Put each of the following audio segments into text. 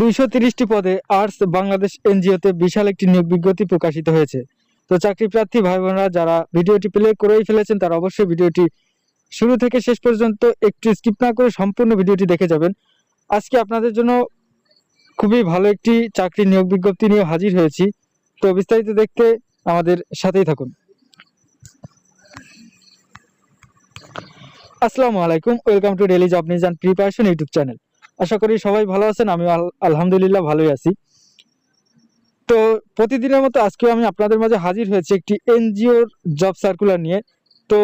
দুইশো তিরিশটি পদে আর্টস বাংলাদেশ এনজিওতে বিশাল একটি নিয়োগ বিজ্ঞপ্তি প্রকাশিত হয়েছে। তো চাকরি প্রার্থী ভাই বোনরা যারা ভিডিওটি প্লে করেই ফেলেছেন, তারা অবশ্যই ভিডিওটি শুরু থেকে শেষ পর্যন্ত একটু স্কিপ না করে সম্পূর্ণ ভিডিওটি দেখে যাবেন। আজকে আপনাদের জন্য খুবই ভালো একটি চাকরি নিয়োগ বিজ্ঞপ্তি নিয়ে হাজির হয়েছি। তো বিস্তারিত দেখতে আমাদের সাথেই থাকুন। আসসালামু আলাইকুম, welcome to daily job news and preparation YouTube channel. আশা করি সবাই ভালো আছেন আমি আলহামদুলিল্লাহ ভালোই আছি। তো প্রতিদিনের মতো আজকে আমি আপনাদের মাঝে হাজির হয়েছি একটি এনজিওর জব সার্কুলার নিয়ে। তো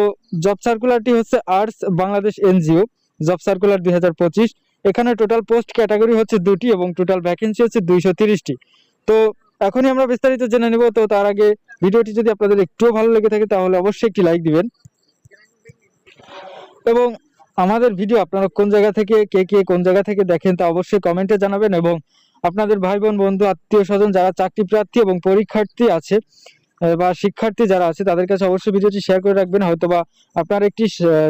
জব সার্কুলারটি হচ্ছে Arts Bangladesh NGO, job circular দু হাজার পঁচিশ। এখানে টোটাল পোস্ট ক্যাটাগরি হচ্ছে দুটি এবং টোটাল ভ্যাকেন্সি হচ্ছে দুইশো তিরিশটি। তো এখনই আমরা বিস্তারিত জেনে নেব। তো তার আগে ভিডিওটি যদি আপনাদের একটুও ভালো লেগে থাকে, তাহলে অবশ্যই একটি লাইক দিবেন। এবং আমাদের ভিডিও আপনারা কোন জায়গা থেকে, কে কে কোন জায়গা থেকে দেখেন তা অবশ্যই কমেন্টে জানাবেন এবং আপনাদের ভাই বোন বন্ধু, আত্মীয় স্বজন যারা চাকরি প্রার্থী এবং পরীক্ষার্থী আছে বা শিক্ষার্থী যারা আছে, তাদের কাছে অবশ্যই ভিডিওটি শেয়ার করে রাখবেন। হয়তো বা আপনার একটি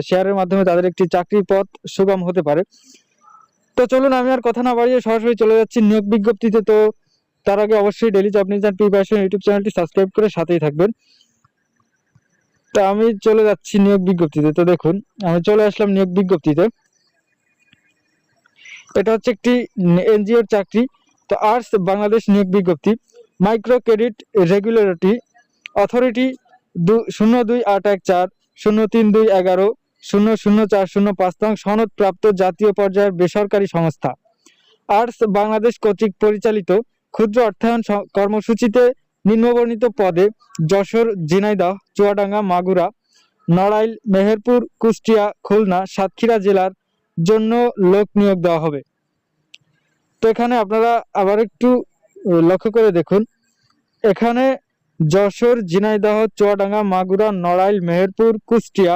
শেয়ারের মাধ্যমে তাদের একটি চাকরির পথ সুগম হতে পারে। তো চলুন আমি আর কথা না বাড়িয়ে সরাসরি চলে যাচ্ছি নিয়োগ বিজ্ঞপ্তিতে। তো তার আগে অবশ্যই daily job news and preparation YouTube চ্যানেলটি সাবস্ক্রাইব করে সাথেই থাকবেন। তো আমি চলে যাচ্ছি নিয়োগ বিজ্ঞপ্তিতে। তো দেখুন, আমি চলে আসলাম নিয়োগ বিজ্ঞপ্তিতে। এটা হচ্ছে একটি এনজিওর চাকরি। তো আর্টস বাংলাদেশ নিয়োগ বিজ্ঞপ্তি। মাইক্রো ক্রেডিট রেগুলেটরি অথরিটি দু শূন্য দুই আট এক চার শূন্য তিন দুই এগারো শূন্য শূন্য চার শূন্য পাঁচ নং সনদপ্রাপ্ত জাতীয় পর্যায়ের বেসরকারি সংস্থা। আর্টস বাংলাদেশ কর্তৃক পরিচালিত ক্ষুদ্র অর্থায়ন কর্মসূচিতে নিম্নবর্ণিত পদে যশোর, ঝিনাইদহ, চুয়াডাঙ্গা, মাগুরা, নড়াইল, মেহেরপুর, কুষ্টিয়া, খুলনা, সাতক্ষীরা জেলার জন্য লোক নিয়োগ দেওয়া হবে। তো এখানে আপনারা আবার একটু লক্ষ্য করে দেখুন। এখানে যশোর, ঝিনাইদহ, চুয়াডাঙ্গা, মাগুরা, নড়াইল, মেহেরপুর, কুষ্টিয়া,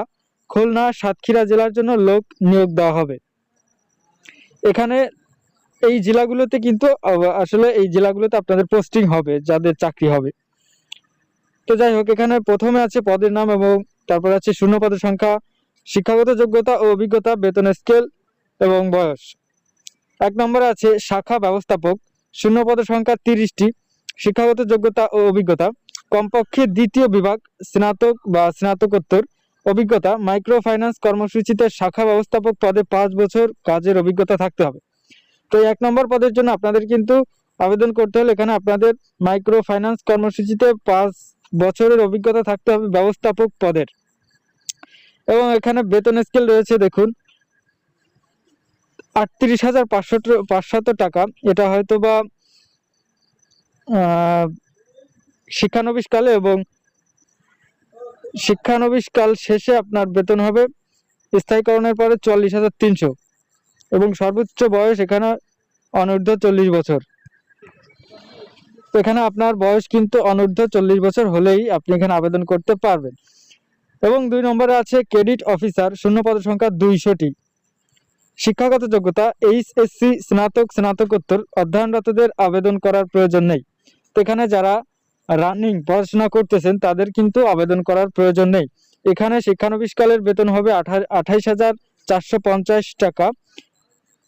খুলনা, সাতক্ষীরা জেলার জন্য লোক নিয়োগ দেওয়া হবে। এখানে এই জেলাগুলোতে কিন্তু আসলে এই জেলাগুলোতে আপনাদের পোস্টিং হবে, যাদের চাকরি হবে। তো যাই হোক, এখানে প্রথমে আছে পদের নাম এবং তারপর আছে শূন্য পদের সংখ্যা, শিক্ষাগত যোগ্যতা ও অভিজ্ঞতা, বেতন স্কেল এবং বয়স। এক নম্বরে আছে শাখা ব্যবস্থাপক, শূন্য পদের সংখ্যা তিরিশটি, শিক্ষাগত যোগ্যতা ও অভিজ্ঞতা। কমপক্ষে দ্বিতীয় বিভাগ, স্নাতক বা স্নাতকোত্তর, অভিজ্ঞতা মাইক্রো ফাইন্যান্স কর্মসূচিতে শাখা ব্যবস্থাপক পদে পাঁচ বছর কাজের অভিজ্ঞতা থাকতে হবে। তো এক নম্বর পদের জন্য আপনাদের কিন্তু আবেদন করতে হলে এখানে আপনাদের মাইক্রো ফাইন্যান্স কর্মসূচিতে পাঁচ বছরের অভিজ্ঞতা থাকতে হবে ব্যবস্থাপক পদের। এবং এখানে বেতন স্কেল রয়েছে, দেখুন। আটত্রিশ হাজার পাঁচশো পাঁচশত টাকা। এটা হয়তো বা শিক্ষানবিশকালে এবং শিক্ষানবিশকাল শেষে আপনার বেতন হবে। স্থায়ীকরণের পরে চল্লিশ হাজার তিনশো। এবং সর্বোচ্চ বয়স এখানে অনূর্ধ্ব চল্লিশ বছর। এখানে আপনার বয়স কিন্তু অনূর্ধ্ব চল্লিশ বছর হলেই আপনি এখানে আবেদন করতে পারবেন। এবং দুই নম্বরে আছে ক্রেডিট অফিসার, শূন্য পদ সংখ্যা দুইশোটি। শিক্ষাগত যোগ্যতা, এইচএসসি, স্নাতক, স্নাতকোত্তর, অধ্যয়নরতদের আবেদন করার প্রয়োজন নেই। এখানে যারা রানিং পড়াশোনা করতেছেন, তাদের কিন্তু আবেদন করার প্রয়োজন নেই। এখানে শিক্ষানবিশকালের বেতন হবে আঠাইশ হাজার চারশো পঞ্চাশ টাকা।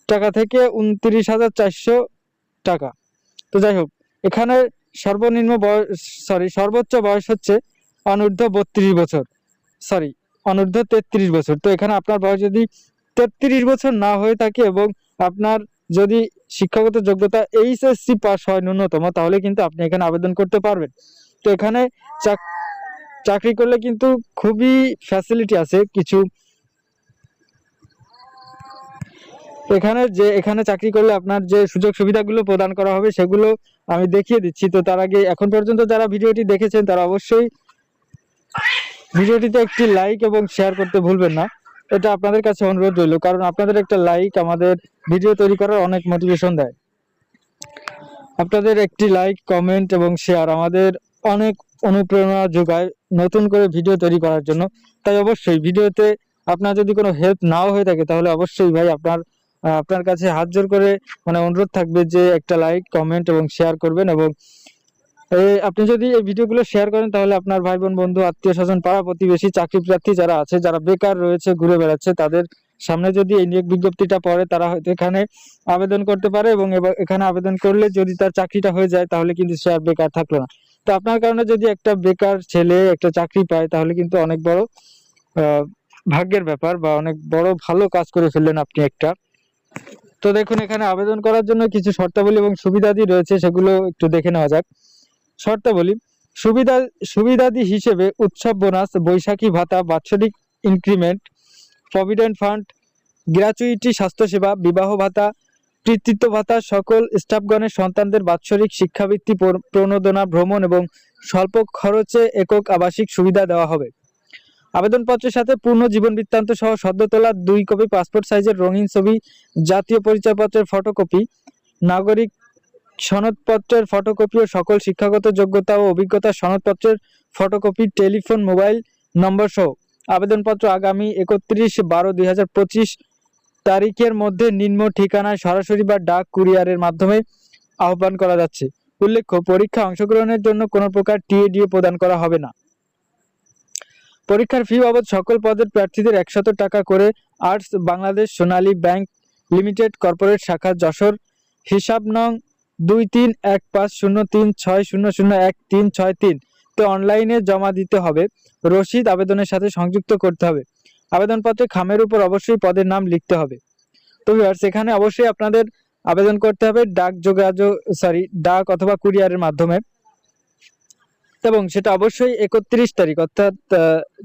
টাকা থেকে উনত্রিশ হাজার চারশো টাকা। তো যাই হোক, এখানে সর্বনিম্ন বয়স সরি সর্বোচ্চ বয়স হচ্ছে অনূর্ধ্ব বত্রিশ বছর। সরি অনূর্ধ্ব তেত্রিশ বছর। তো এখানে আপনার বয়স যদি তেত্রিশ বছর না হয়ে থাকে এবং আপনার যদি শিক্ষাগত যোগ্যতা এইচএসসি পাস হয় ন্যূনতম, তাহলে কিন্তু আপনি এখানে আবেদন করতে পারবেন। তো এখানে চাক- চাকরি করলে কিন্তু খুবই ফ্যাসিলিটি আছে কিছু এখানে যে, এখানে চাকরি করলে আপনার যে সুযোগ সুবিধাগুলো প্রদান করা হবে সেগুলো আমি দেখিয়ে দিচ্ছি। তো তার আগে এখন পর্যন্ত যারা ভিডিওটি দেখেছেন, তারা অবশ্যই ভিডিওটিতে একটি লাইক এবং শেয়ার করতে ভুলবেন না। এটা আপনাদের কাছে অনুরোধ রইল, কারণ আপনাদের একটা লাইক আমাদের ভিডিও তৈরি করার অনেক মোটিভেশন দেয়। আপনাদের একটি লাইক কমেন্ট এবং শেয়ার আমাদের অনেক অনুপ্রেরণা যোগায় নতুন করে ভিডিও তৈরি করার জন্য। তাই অবশ্যই ভিডিওতে আপনার যদি কোনো হেল্প নাও হয়ে থাকে, তাহলে অবশ্যই ভাই আপনার আপনার কাছে হাত জোর করে মানে অনুরোধ থাকবে যে একটা লাইক কমেন্ট এবং শেয়ার করবেন এবং আপনি যদি এই ভিডিওগুলো শেয়ার করেন তাহলে আপনার ভাই বোন, বন্ধু, আত্মীয় স্বজন, পাড়া প্রতিবেশী, চাকরি প্রার্থী যারা আছে, যারা বেকার রয়েছে, ঘুরে বেড়াচ্ছে, তাদের সামনে যদি এই নিয়োগ বিজ্ঞপ্তিটা পড়ে, তারা হয়তো এখানে আবেদন করতে পারে এবং এখানে আবেদন করলে যদি তার চাকরিটা হয়ে যায়, তাহলে কিন্তু সে আর বেকার থাকল না। তো আপনার কারণে যদি একটা বেকার ছেলে, একটা চাকরি পায়, তাহলে কিন্তু অনেক বড় ভাগ্যের ব্যাপার বা অনেক বড় ভালো কাজ করে ফেললেন আপনি একটা। তো দেখুন, এখানে আবেদন করার জন্য কিছু শর্তাবলী এবং সুবিধাদি রয়েছে, সেগুলো একটু দেখে নেওয়া যাক। শর্তাবলী, সুবিধা, সুবিধাদি হিসেবে উৎসব বোনাস, বৈশাখী ভাতা, বাৎসরিক ইনক্রিমেন্ট প্রভিডেন্ট ফান্ড গ্র্যাচুইটি স্বাস্থ্যসেবা, বিবাহ ভাতা, কৃতিত্ব ভাতা, সকল স্টাফগণের সন্তানদের বাৎসরিক শিক্ষাবৃত্তি প্রণোদনা, ভ্রমণ এবং স্বল্প খরচে একক আবাসিক সুবিধা দেওয়া হবে। আবেদনপত্রের সাথে পূর্ণ জীবন বৃত্তান্ত সহ সদ্য তোলা দুই কপি, পাসপোর্ট সাইজের রঙিন ছবি, জাতীয় পরিচয়পত্রের ফটোকপি নাগরিক সনদপত্রের ফটোকপি ও সকল শিক্ষাগত যোগ্যতা ও অভিজ্ঞতার সনদপত্রের ফটোকপি টেলিফোন মোবাইল নম্বর সহ। আবেদনপত্র আগামী একত্রিশ বারো দুই তারিখের মধ্যে নিম্ন ঠিকানায় সরাসরি বা ডাক কুরিয়ারের মাধ্যমে আহ্বান করা যাচ্ছে। উল্লেখ্য, পরীক্ষা অংশগ্রহণের জন্য কোনো প্রকার টিএডিও প্রদান করা হবে না। পরীক্ষার ফি বাবদ সকল পদের প্রার্থীদের একশত টাকা করে Arts Bangladesh Sonali bank limited corporate শাখা যশোর, হিসাব নং দুই তিন এক পাঁচ শূন্য তিন ছয় শূন্য শূন্য এক তিন ছয় তিন তে অনলাইনে জমা দিতে হবে। রসিদ আবেদনের সাথে সংযুক্ত করতে হবে। আবেদনপত্রে খামের উপর অবশ্যই পদের নাম লিখতে হবে। তো ভিউয়ার্স এখানে অবশ্যই আপনাদের আবেদন করতে হবে ডাক যোগাযোগ সরি ডাক অথবা কুরিয়ারের মাধ্যমে। এবং সেটা অবশ্যই একত্রিশ তারিখ, অর্থাৎ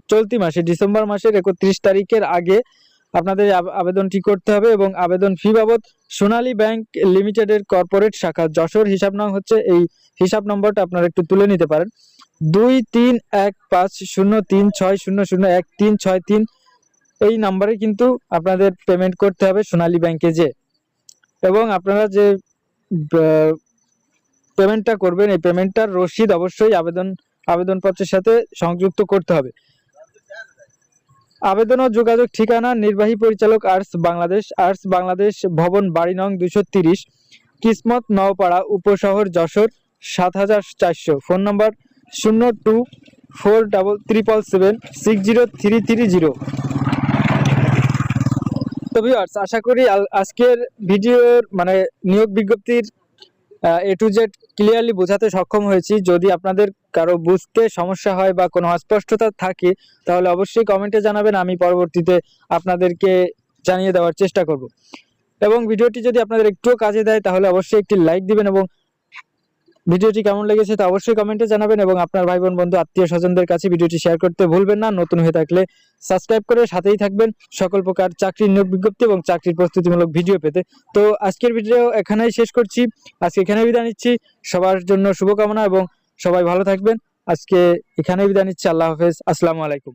চলতি মাসে, ডিসেম্বর মাসের একত্রিশ তারিখের আগে আপনাদের আব- আবেদনটি করতে হবে এবং আবেদন ফি বাবদ সোনালী ব্যাংক লিমিটেডের কর্পোরেট শাখা যশোর হিসাব নং হচ্ছে, এই হিসাব নম্বরটা আপনারা একটু তুলে নিতে পারেন। দুই তিন এক পাঁচ শূন্য তিন ছয় শূন্য শূন্য এক তিন ছয় তিন, এই নাম্বারে কিন্তু আপনাদের পেমেন্ট করতে হবে সোনালী ব্যাংকে যে এবং আপনারা যে পেমেন্টটা করবেন, এই পেমেন্টটার রসিদ অবশ্যই আবেদন, আবেদনপত্রের সাথে সংযুক্ত করতে হবে। আবেদন ও যোগাযোগ ঠিকানা, নির্বাহী পরিচালক আর্টস বাংলাদেশ আর্টস বাংলাদেশ ভবন, বাড়ি নং দুশো তিরিশ, কিসমত নওপাড়া, উপশহর যশোর, সাত হাজার চারশো। ফোন নম্বর শূন্য two four double, triple seven, six zero three three zero. তো ভিউয়ার্স আশা করি আজকের ভিডিওর মানে নিয়োগ বিজ্ঞপ্তির এ টু জেড ক্লিয়ারলি বোঝাতে সক্ষম হয়েছি। যদি আপনাদের কারও বুঝতে সমস্যা হয় বা কোনো অস্পষ্টতা থাকে, তাহলে অবশ্যই কমেন্টে জানাবেন। আমি পরবর্তীতে আপনাদেরকে জানিয়ে দেওয়ার চেষ্টা করব। এবং ভিডিওটি যদি আপনাদের একটুও কাজে দেয়, তাহলে অবশ্যই একটি লাইক দিবেন এবং ভিডিওটি কেমন লেগেছে তা অবশ্যই কমেন্টে জানাবেন এবং আপনার ভাই বোন বন্ধু, আত্মীয় স্বজনদের কাছে ভিডিওটি শেয়ার করতে ভুলবেন না। নতুন হয়ে থাকলে সাবস্ক্রাইব করে সাথেই থাকবেন। সকল প্রকার চাকরির নিয়োগ বিজ্ঞপ্তি এবং চাকরির প্রস্তুতিমূলক ভিডিও পেতে। তো আজকের ভিডিও এখানেই শেষ করছি। আজকে এখানে বিদায় নিচ্ছি। সবার জন্য শুভকামনা এবং সবাই ভালো থাকবেন। আজকে এখানেই বিদায় নিচ্ছি। আল্লাহ হাফেজ। আসসালামু আলাইকুম।